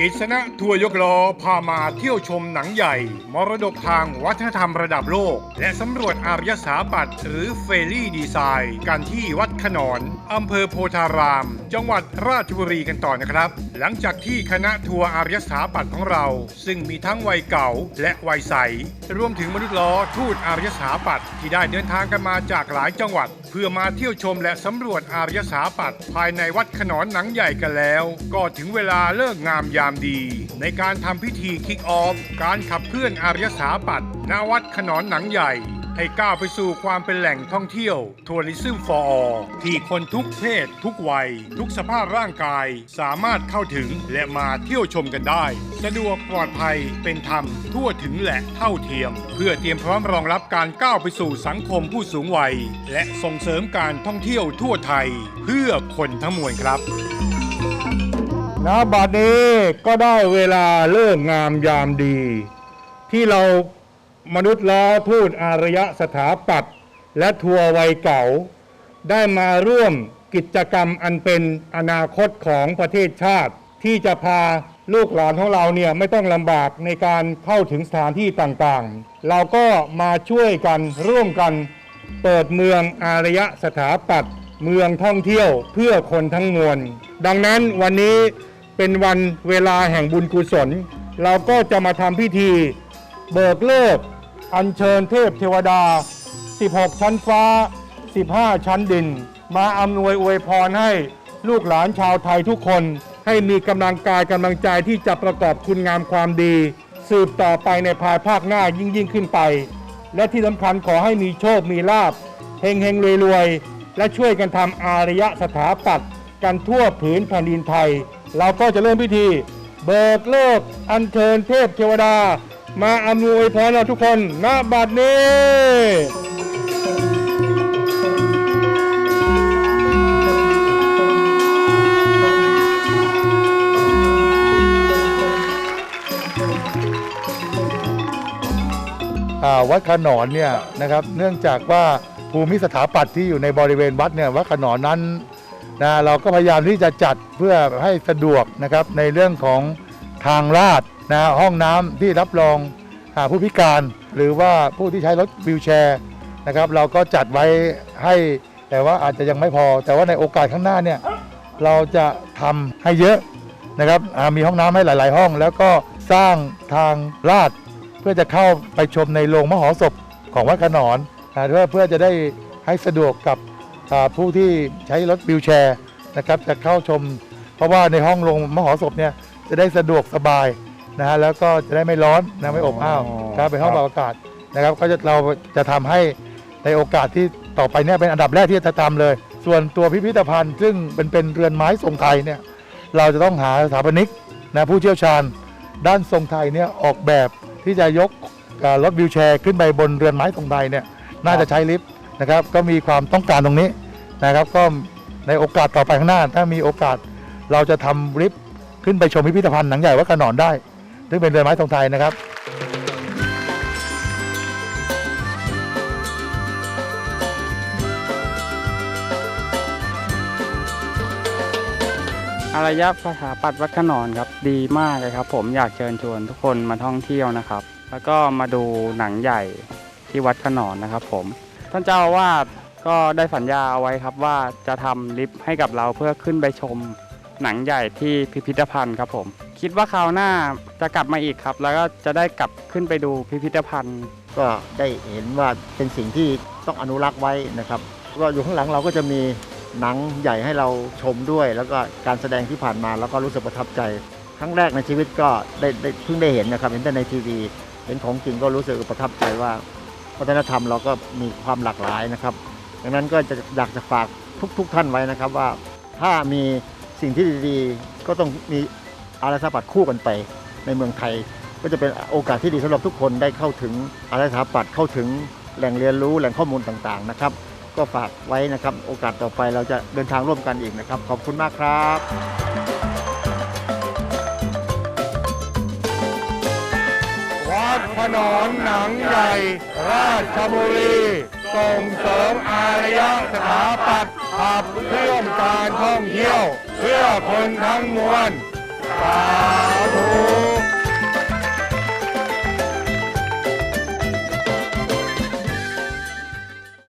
กิษณะทัวร์ยกล้อพามาเที่ยวชมหนังใหญ่ มรดกทางวัฒนธรรมระดับโลก และสำรวจอารยสถาปัตย์หรือเฟรี่ดีไซน์ กันที่วัดขนอนอำเภอโพธาราม จังหวัดราชบุรีกันต่อนะครับ หลังจากที่คณะทัวร์อารยสถาปัตย์ของเรา ซึ่งมีทั้งวัยเก่าและวัยใส รวมถึงมนุษย์ล้อทูตอารยสถาปัตย์ที่ได้เดินทางกันมาจากหลายจังหวัดเพื่อมาเที่ยวชมและสำรวจอารยสาปัตภายในวัดขนอนหนังใหญ่กันแล้ว ก็ถึงเวลาเลิกงามยามดี ในการทำพิธีคิกออฟ การขับเคลื่อนอารยสาปัตณวัดขนอนหนังใหญ่ ให้ก้าวไปสู่ความเป็นแหล่งท่องเที่ยวทัวริซึมฟอร์ที่คนทุกเพศ ทุกวัย ทุกสภาพร่างกาย สามารถเข้าถึงและมาเที่ยวชมกันได้ สะดวกปลอดภัยเป็นธรรม ทั่วถึงและเท่าเทียม เพื่อเตรียมพร้อมรองรับการก้าวไปสู่สังคมผู้สูงวัย และส่งเสริมการท่องเที่ยวทั่วไทย เพื่อคนทั้งมวลครับณบัดนี้ก็ได้เวลาเลิกงามยามดี ที่เรา มนุษย์ล้อทูตอารยะสถาปัตย์และทัวร์วัยเก่า ได้มาร่วมกิจกรรมอันเป็นอนาคตของประเทศชาติ ที่จะพาลูกหลานของเราเนี่ยไม่ต้องลำบากในการเข้าถึงสถานที่ต่างๆ เราก็มาช่วยกันร่วมกันเปิดเมืองอารยะสถาปัตย์เมืองท่องเที่ยวเพื่อคนทั้งมวล ดังนั้นวันนี้เป็นวันเวลาแห่งบุญกุศล เราก็จะมาทำพิธี เบิกเลิกอัญเชิญเทพเทวดา 16 ชั้นฟ้า 15 ชั้นดิน มาอำนวยอวยพรให้ลูกหลานชาวไทยทุกคน ให้มีกำลังกายกำลังใจที่จะประกอบคุณงามความดี สืบต่อไปในภายภาคหน้ายิ่งยิ่งขึ้นไป และที่สำคัญขอให้มีโชค มีลาบเฮงเฮงรวยรวยและช่วยกันทำอารยสถาปัตย์กันทั่วผืนแผ่นดินไทย เราก็จะเริ่มพิธี เบิกโลกอัญเชิญเทพเทวดา มาอำนวยพรเราทุกคนณบัดนี้วัดขนอนเนี่ยนะครับเนื่องจากว่าภูมิสถาปัตย์ที่อยู่ในบริเวณวัดเนี่ยวัดขนอนนั้นนะเราก็พยายามที่จะจัดเพื่อให้สะดวกนะครับในเรื่องของทางลาด นะห้องน้ำที่รับรองผู้พิการหรือว่าผู้ที่ใช้รถวิวแชร์นะครับ เราก็จัดไว้ให้แต่ว่าอาจจะยังไม่พอ แต่ว่าในโอกาสข้างหน้าเนี่ยเราจะทำให้เยอะนะครับมีห้องน้ำให้หลาย ๆ ห้อง แล้วก็สร้างทางลาด เพื่อจะเข้าไปชมในโรงมหรสพของวัดขนอนอ่าเพื่อเพื่อจะได้ให้สะดวกกับผู้ที่ใช้รถวิวแชร์นะครับจะเข้าชม เพราะว่าในห้องโรงมหรสพเนี่ยจะได้สะดวกสบาย นะฮะแล้วก็จะได้ไม่ร้อนนะไม่อบอ้าวอ๋อครับเป็นห้องคปรัรับบอากาศนะครับก็จะเราจะทำให้ในโอกาสที่ต่อไปเนี่ยเป็นอันดับแรกที่จะทำเลย ส่วนตัวพิพิธภัณฑ์ ซึ่งเป็นเป็นเรือนไม้ทรงไทยเนี่ยเราจะต้องหาสถาปนิกนะผู้เชี่ยวชาญ ด้านทรงไทยเนี่ยออกแบบที่จะยกอ่ารถวิวแชร์ขึ้นไปบนเรือนไม้ทรงไทยเนี่ยน่าจะใช้ลิฟต์นะครับก็มีความต้องการตรงนี้นะครับก็ในโอกาสต่อไปข้างหน้า ถ้ามีโอกาสเราจะทำลิฟต์ขึ้นไปชมพิพิธภัณฑ์หนังใหญ่วัดขนอนได้ ซึ่งเป็นเรือนไม้ทรงไทยนะครับ อารยสถาปัตย์วัดขนอนครับดีมากเลยครับ ผมอยากเชิญชวนทุกคนมาท่องเที่ยวนะครับ แล้วก็มาดูหนังใหญ่ที่วัดขนอนนะครับ ผม ท่านเจ้าอาวาสก็ได้สัญญาเอาไว้ครับว่าจะทำลิฟต์ให้กับเราเพื่อขึ้นไปชม หนังใหญ่ที่พิพิธภัณฑ์ครับผม คิดว่าคราวหน้าจะกลับมาอีกครับ แล้วก็จะได้กลับขึ้นไปดูพิพิธภัณฑ์ ก็ได้เห็นว่าเป็นสิ่งที่ต้องอนุรักษ์ไว้นะครับก็อยู่ข้างหลังเราก็จะมีหนังใหญ่ให้เราชมด้วย แล้วก็การแสดงที่ผ่านมาแล้วก็รู้สึกประทับใจ ครั้งแรกในชีวิตก็ได้ได้เพิ่งได้เห็นนะครับเห็นแต่ในทีวีเห็นของจริงก็รู้สึกประทับใจว่าวัฒนธรรมเราก็มีความหลากหลายนะครับ ดังนั้นก็จะอยากจะฝากทุกๆทท่านไว้นะครับว่าถ้ามี สิ่งที่ดีๆ ก็ต้องมีอารยสถาปัตย์คู่กันไป ในเมืองไทย ก็จะเป็นโอกาสที่ดีสำหรับทุกคนได้เข้าถึงอารยสถาปัตย์เข้าถึงแหล่งเรียนรู้แหล่งข้อมูลต่างๆนะครับ ก็ฝากไว้นะครับ โอกาสต่อไปเราจะเดินทางร่วมกันอีกนะครับ ขอบคุณมากครับวัดขนอนหนังใหญ่ ราชบุรี ส่งเสริมอารยสถาปัตย์ขับเคลื่อนการท่องเที่ยว เพื่อคนทั้งมวลสาธุ